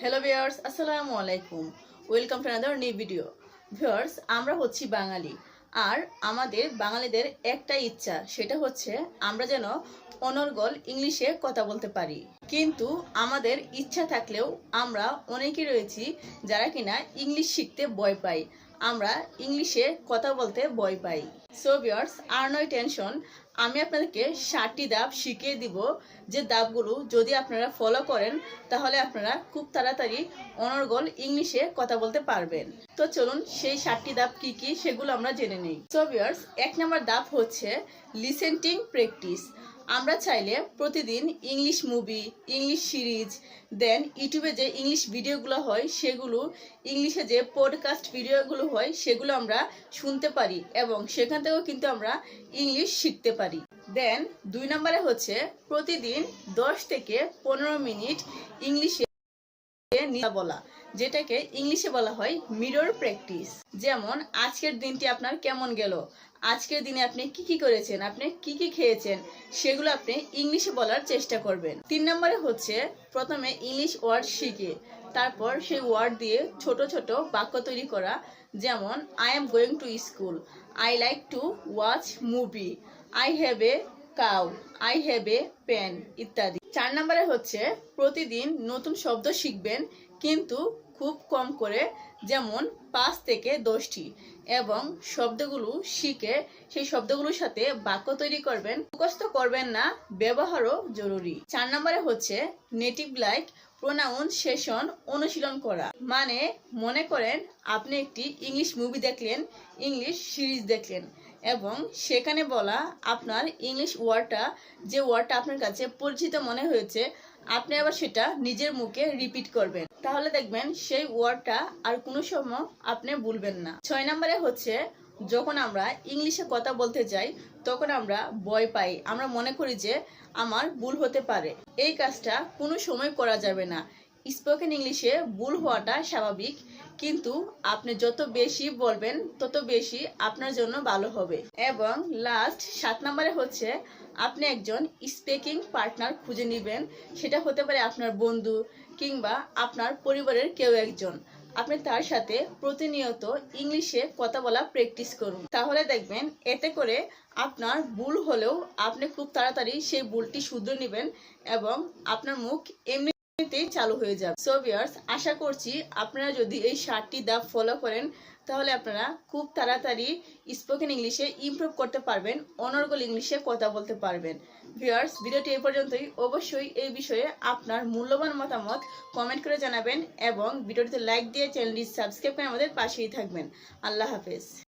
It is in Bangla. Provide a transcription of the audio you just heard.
হ্যালো ভিওর্স আসসালামু আলাইকুম welcome to another new video viewers আমরা হচ্ছি বাঙালি। আর আমাদের বাঙালিদের একটা ইচ্ছা, সেটা হচ্ছে আমরা যেন অনর্গল ইংলিশে কথা বলতে পারি। কিন্তু আমাদের ইচ্ছা থাকলেও আমরা অনেকেই রয়েছি যারা কিনা ইংলিশ শিখতে ভয় পাই আমরা ইংলিশে কথা বলতে ভয় পাই। সো ভিউয়ার্স আর নয় টেনশন আমি আপনাদেরকে ষাটটি ধাপ শিখিয়ে দিব যে ধাপগুলো যদি আপনারা ফলো করেন, তাহলে আপনারা খুব তাড়াতাড়ি অনর্গল ইংলিশে কথা বলতে পারবেন। তো চলুন, সেই ষাটটি ধাপ কি কি, সেগুলো আমরা জেনে নিই। সো ভিউয়ার্স এক নম্বর ধাপ হচ্ছে লিসেন্টিং প্র্যাকটিস আমরা চাইলে প্রতিদিন English movie English series then ইউটিউবে যে ইংলিশ ভিডিওগুলো হয়, সেগুলো ইংলিশে যে পডকাস্ট ভিডিওগুলো হয়, সেগুলো আমরা শুনতে পারি এবং সেখান থেকেও কিন্তু আমরা ইংলিশ শিখতে পারি। দেন দুই নম্বরে হচ্ছে প্রতিদিন দশ থেকে পনেরো মিনিট ইংলিশে নিয়ে বলা, যেটাকে ইংলিশে বলা হয় মিরর প্র্যাকটিস যেমন, আজকের দিনটি আপনার কেমন গেল? আজকের দিনে আপনি কি কি করেছেন? আপনি কি কি খেয়েছেন? সেগুলো আপনি ইংলিশে বলার চেষ্টা করবেন। তিন নম্বরে হচ্ছে, প্রথমে ইংলিশ ওয়ার্ড শিখে, তারপর সেই ওয়ার্ড দিয়ে ছোট ছোট বাক্য তৈরি করা, যেমন I am going to school I like to watch movie I have a cow I have a pen ইত্যাদি। চার নম্বরে হচ্ছে, প্রতিদিন নতুন শব্দ শিখবেন, কিন্তু খুব কম করে, যেমন পাঁচ থেকে দশটি। এবং শব্দগুলো শিখে সেই শব্দগুলোর সাথে বাক্য তৈরি করবেন। মুখস্থ করবেন না, ব্যবহারও জরুরি। চার নম্বরে হচ্ছে নেটিভ লাইক প্রোনাউন সেশন অনুশীলন করা। মানে মনে করেন, আপনি একটি ইংলিশ মুভি দেখলেন ইংলিশ সিরিজ দেখলেন। এবং সেখানে বলা আপনার ইংলিশ ওয়ার্ডটা যে ওয়ার্ডটা আপনার কাছে পরিচিত মনে হয়েছে, আপনি আবার সেটা নিজের মুখে রিপিট করবেন। তাহলে দেখবেন সেই ওয়ার্ডটা আর কোনো সময় আপনি ভুলবেন না। ছয় নম্বরে হচ্ছে, যখন আমরা ইংলিশে কথা বলতে যাই, তখন আমরা ভয় পাই। আমরা মনে করি যে আমার ভুল হতে পারে। এই কাজটা কোনো সময় করা যাবে না। স্পোকেন ইংলিশে ভুল হওয়াটা স্বাভাবিক, কিন্তু আপনি যত বেশি বলবেন, তত বেশি আপনার জন্য ভালো হবে। এবং লাস্ট সাত নম্বরে হচ্ছে আপনি একজন স্পিকিং পার্টনার খুঁজে নেবেন। সেটা হতে পারে আপনার বন্ধু কিংবা আপনার পরিবারের কেউ একজন। আপনি তার সাথে প্রতিনিয়ত ইংলিশে কথা বলা প্র্যাকটিস করুন। তাহলে দেখবেন, এতে করে আপনার ভুল হলেও আপনি খুব তাড়াতাড়ি সেই ভুলটি শুধরে নেবেন এবং আপনার মুখ এমনি এমনিতেই চালু হয়ে যাবে। সো ভিউয়ার্স আশা করছি আপনারা যদি এই ষাটটি ধাপ ফলো করেন, তাহলে আপনারা খুব তাড়াতাড়ি স্পোকেন ইংলিশে ইমপ্রুভ করতে পারবেন অনর্গল ইংলিশে কথা বলতে পারবেন। ভিউয়ার্স ভিডিওটি এই পর্যন্তই। অবশ্যই এই বিষয়ে আপনার মূল্যবান মতামত কমেন্ট করে জানাবেন এবং ভিডিওটিতে লাইক দিয়ে চ্যানেলটি সাবস্ক্রাইব করে আমাদের পাশেই থাকবেন। আল্লাহ হাফেজ।